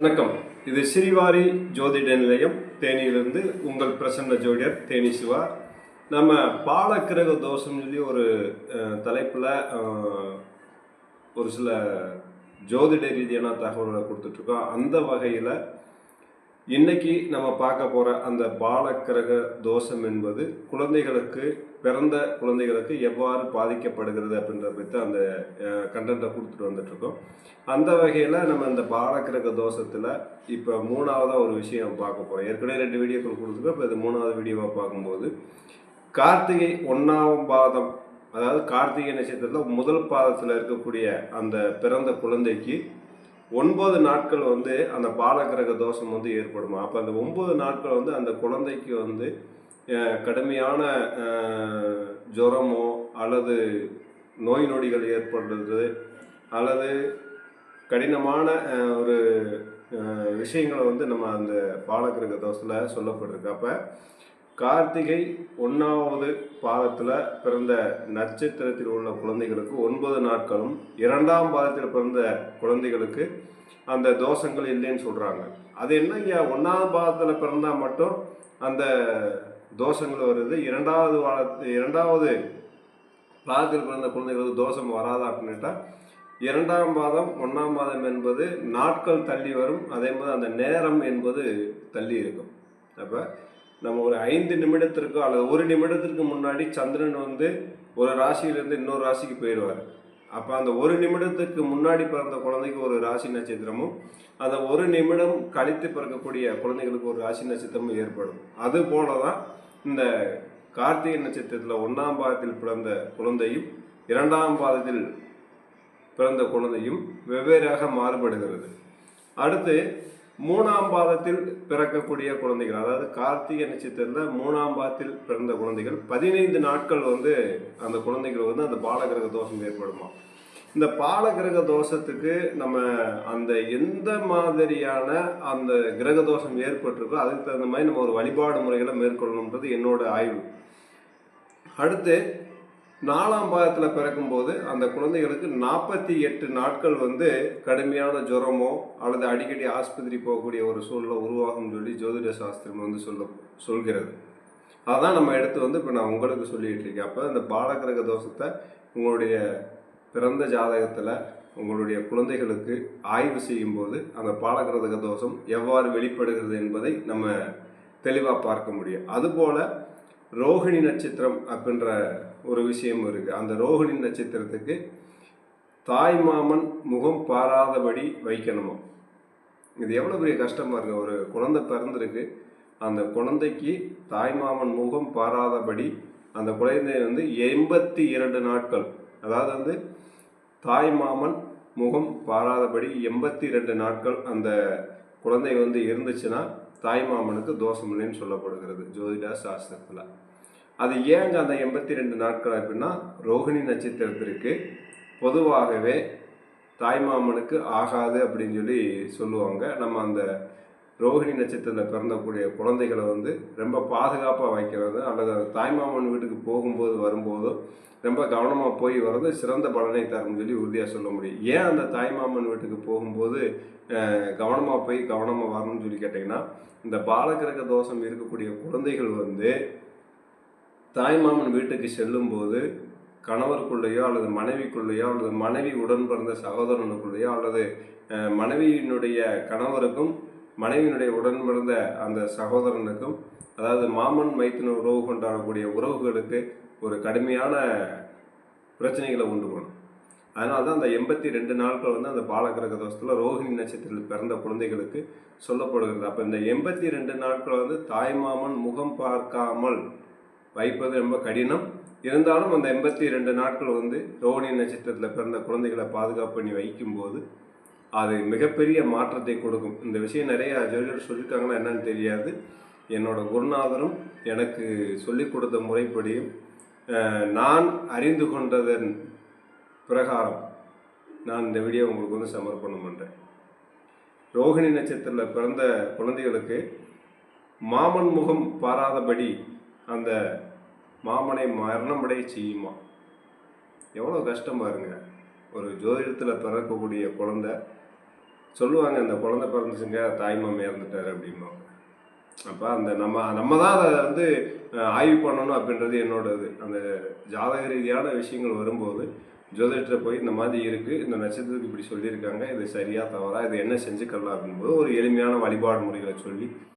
வணக்கம். இது ஸ்ரீவாரி ஜோதிட நிலையம் தேனியிலிருந்து உங்கள் பிரசன்ன ஜோதிடர் தேனி சிவா. நம்ம பாலக்கிரக தோஷம் சொல்லி ஒரு தலைப்பில் ஒரு சில ஜோதிட ரீதியான தகவல்களை கொடுத்துட்ருக்கோம் அந்த வகையில் இன்னைக்கு நம்ம பார்க்க போகிற அந்த பாலக்கிரக தோஷம் என்பது குழந்தைகளுக்கு பிறந்த குழந்தைகளுக்கு எவ்வாறு பாதிக்கப்படுகிறது அப்படின்றத பற்றி அந்த கண்டென்ட்டை கொடுத்துட்டு வந்துட்ருக்கோம் அந்த வகையில் நம்ம இந்த பாலக்கிரக தோஷத்தில் இப்போ மூணாவதாக ஒரு விஷயம் பார்க்க போகிறோம் ஏற்கனவே ரெண்டு வீடியோக்கள் கொடுத்துருக்கோம். இப்போ இது மூணாவது வீடியோவாக பார்க்கும்போது கார்த்திகை ஒன்றாம் பாதம் அதாவது கார்த்திகை நட்சத்திரத்தில் முதல் பாதத்தில் இருக்கக்கூடிய அந்த பிறந்த குழந்தைக்கு ஒன்பது நாட்கள் வந்து அந்த பாலகிரக தோஷம் வந்து ஏற்படுமா? அப்போ அந்த ஒன்பது நாட்கள் வந்து அந்த குழந்தைக்கு வந்து கடுமையான ஜுரமோ அல்லது நோய் நொடிகள் ஏற்படுறது அல்லது கடினமான ஒரு விஷயங்களை வந்து நம்ம அந்த பாலகிரக தோஷத்தில் சொல்லப்பட்டிருக்கு. அப்போ கார்த்திகை ஒன்றாவது பாதத்தில் பிறந்த நட்சத்திரத்தில் உள்ள குழந்தைகளுக்கு ஒன்பது நாட்களும் இரண்டாம் பாதத்தில் பிறந்த குழந்தைகளுக்கு அந்த தோஷங்கள் இல்லைன்னு சொல்கிறாங்க அது என்னங்க ஒன்றாம் பாதத்தில் பிறந்தால் மட்டும் அந்த தோஷங்கள் வருது. இரண்டாவது வாழ இரண்டாவது பாதத்தில் பிறந்த குழந்தைகளுக்கு தோஷம் வராதா அப்படின்னுட்டா இரண்டாம் பாதம் ஒன்றாம் மாதம் என்பது நாட்கள் தள்ளி வரும். அதே மாதிரி அந்த நேரம் என்பது தள்ளி இருக்கும். அப்போ நம்ம ஒரு ஐந்து நிமிடத்திற்கோ அல்லது ஒரு நிமிடத்திற்கு முன்னாடி சந்திரன் வந்து ஒரு ராசியிலேருந்து இன்னொரு ராசிக்கு போயிடுவார். அப்போ அந்த ஒரு நிமிடத்துக்கு முன்னாடி பிறந்த குழந்தைக்கு ஒரு ராசி நட்சத்திரமும் அந்த ஒரு நிமிடம் கழித்து பிறக்கக்கூடிய குழந்தைகளுக்கு ஒரு ராசி நட்சத்திரமும் ஏற்படும். அது போல தான் இந்த கார்த்திகை நட்சத்திரத்தில் ஒன்றாம் பாதத்தில் பிறந்த குழந்தையும் இரண்டாம் பாதத்தில் பிறந்த குழந்தையும் வெவ்வேறாக மாறுபடுகிறது. அடுத்து மூணாம் பாதத்தில் பிறக்கக்கூடிய குழந்தைகள் அதாவது கார்த்திகை நட்சத்திரத்தில் மூணாம் பாதத்தில் பிறந்த குழந்தைகள் பதினைந்து நாட்கள் வந்து அந்த குழந்தைகள் வந்து அந்த பாலகிரக தோஷம் ஏற்படுமா? இந்த பாலகிரக தோஷத்துக்கு நம்ம அந்த எந்த மாதிரியான அந்த கிரக தோஷம் ஏற்பட்டிருக்கோ அதுக்கு தகுந்த மாதிரி நம்ம ஒரு வழிபாடு முறைகளை மேற்கொள்ளணுன்றது என்னோட ஆய்வு. அடுத்து நாலாம் பாதத்தில் பிறக்கும்போது அந்த குழந்தைகளுக்கு நாற்பத்தி எட்டு நாட்கள் வந்து கடுமையான ஜுரமோ அல்லது அடிக்கடி ஆஸ்பத்திரி போகக்கூடிய ஒரு சூழ்நிலை உருவாகும் சொல்லி ஜோதிட சாஸ்திரம் வந்து சொல்ல சொல்கிறது. அதான் நம்ம எடுத்து வந்து இப்போ நான் உங்களுக்கு சொல்லிகிட்டு இருக்கேன். அப்போ இந்த பாலகிரக தோஷத்தை உங்களுடைய பிறந்த ஜாதகத்தில் உங்களுடைய குழந்தைகளுக்கு ஆய்வு செய்யும்போது அந்த பாலகிரக தோஷம் எவ்வாறு வெளிப்படுகிறது என்பதை நம்ம தெளிவாக பார்க்க முடியும். அதுபோல் ரோகிணி நட்சத்திரம் அப்படின்ற ஒரு விஷயம் இருக்குது அந்த ரோகிணி நட்சத்திரத்துக்கு தாய் மாமன் முகம் பாராதபடி வைக்கணுமா? இது எவ்வளோ பெரிய கஷ்டமாக இருக்குது ஒரு குழந்தை பிறந்திருக்கு. அந்த குழந்தைக்கு தாய்மாமன் முகம் பாராதபடி அந்த குழந்தை வந்து எண்பத்தி இரண்டு நாட்கள். அதாவது வந்து தாய் மாமன் முகம் பாராதபடி எண்பத்தி ரெண்டு நாட்கள் அந்த குழந்தை வந்து இருந்துச்சுன்னா தாய்மாமனுக்கு தோஷமில்லைன்னு சொல்லப்படுகிறது ஜோதிடா சாஸ்திரத்தில். அது ஏங்க அந்த எண்பத்தி ரெண்டு நாட்கள் அப்படின்னா ரோஹிணி நட்சத்திரத்திற்கு பொதுவாகவே தாய்மாமனுக்கு ஆகாது அப்படின்னு சொல்லி சொல்லுவாங்க. நம்ம அந்த ரோகிணி நட்சத்திரத்தில் பிறந்தக்கூடிய குழந்தைகளை வந்து ரொம்ப பாதுகாப்பாக வைக்கிறது அல்லது அந்த தாய்மாமன் வீட்டுக்கு போகும்போது வரும்போதோ ரொம்ப கவனமாக போய் வர்றது சிறந்த பலனை தரும்னு சொல்லி உறுதியாக சொல்ல முடியும். ஏன் அந்த தாய்மாமன் வீட்டுக்கு போகும்போது கவனமாக போய் கவனமாக வரணும்னு சொல்லி கேட்டிங்கன்னா இந்த பாலகிரக தோஷம் இருக்கக்கூடிய குழந்தைகள் வந்து தாய்மாமன் வீட்டுக்கு செல்லும்போது கணவருக்குள்ளேயோ அல்லது மனைவிக்குள்ளேயோ அல்லது மனைவி உடன் பிறந்த சகோதரனுக்குள்ளேயோ அல்லது மனைவியினுடைய கணவருக்கும் மனைவியினுடைய உடன் பிறந்த அந்த சகோதரனுக்கும் அதாவது மாமன் மைத்தின உறவு கொண்டாடக்கூடிய உறவுகளுக்கு ஒரு கடுமையான பிரச்சனைகளை உண்டு பண்ணும். அதனால தான் அந்த எண்பத்தி ரெண்டு நாட்கள் வந்து அந்த பாலகிரக தோஷத்தில் ரோஹிணி நட்சத்திரத்தில் பிறந்த குழந்தைகளுக்கு சொல்லப்படுகிறது. அப்போ இந்த எண்பத்தி ரெண்டு நாட்கள் வந்து தாய்மாமன் முகம் பார்க்காமல் வைப்பது ரொம்ப கடினம். இருந்தாலும் அந்த எண்பத்தி ரெண்டு நாட்கள் வந்து ரோஹிணி நட்சத்திரத்தில் பிறந்த குழந்தைகளை பாதுகாப்பு பண்ணி வைக்கும்போது அது மிகப்பெரிய மாற்றத்தை கொடுக்கும். இந்த விஷயம் நிறைய ஜோதிடர் சொல்லியிருக்காங்கன்னா என்னன்னு தெரியாது. என்னோட குருநாதரும் எனக்கு சொல்லிக் கொடுத்த முறைப்படியும் நான் அறிந்து கொண்டதன் பிரகாரம் நான் இந்த வீடியோ உங்களுக்கு வந்து சமர்ப்பணம் பண்ணுறேன் ரோகிணி நட்சத்திரத்தில் பிறந்த குழந்தைகளுக்கு மாமன் முகம் பாராதபடி அந்த மாமனை மரணமடை செய்யுமா? எவ்வளோ கஷ்டம் பாருங்கள் ஒரு ஜோதிடத்தில் பிறக்கக்கூடிய குழந்தை. சொல்லுவாங்க அந்த குழந்தை பிறந்துச்சுங்க தாய்மாம் இறந்துட்டாரு அப்படிம்போம் அப்போ அந்த நம்ம நம்ம தான் அதை வந்து ஆய்வு பண்ணணும் அப்படின்றது என்னோட இது அந்த ஜாதக ரீதியான விஷயங்கள் வரும்போது ஜோதிடத்தில் போய் இந்த மாதிரி இருக்குது இந்த நட்சத்திரத்துக்கு இப்படி சொல்லியிருக்காங்க இது சரியாக தவறா இது என்ன செஞ்சுக்கலாம் அப்படின்போது ஒரு எளிமையான வழிபாடு முறைகளை சொல்லி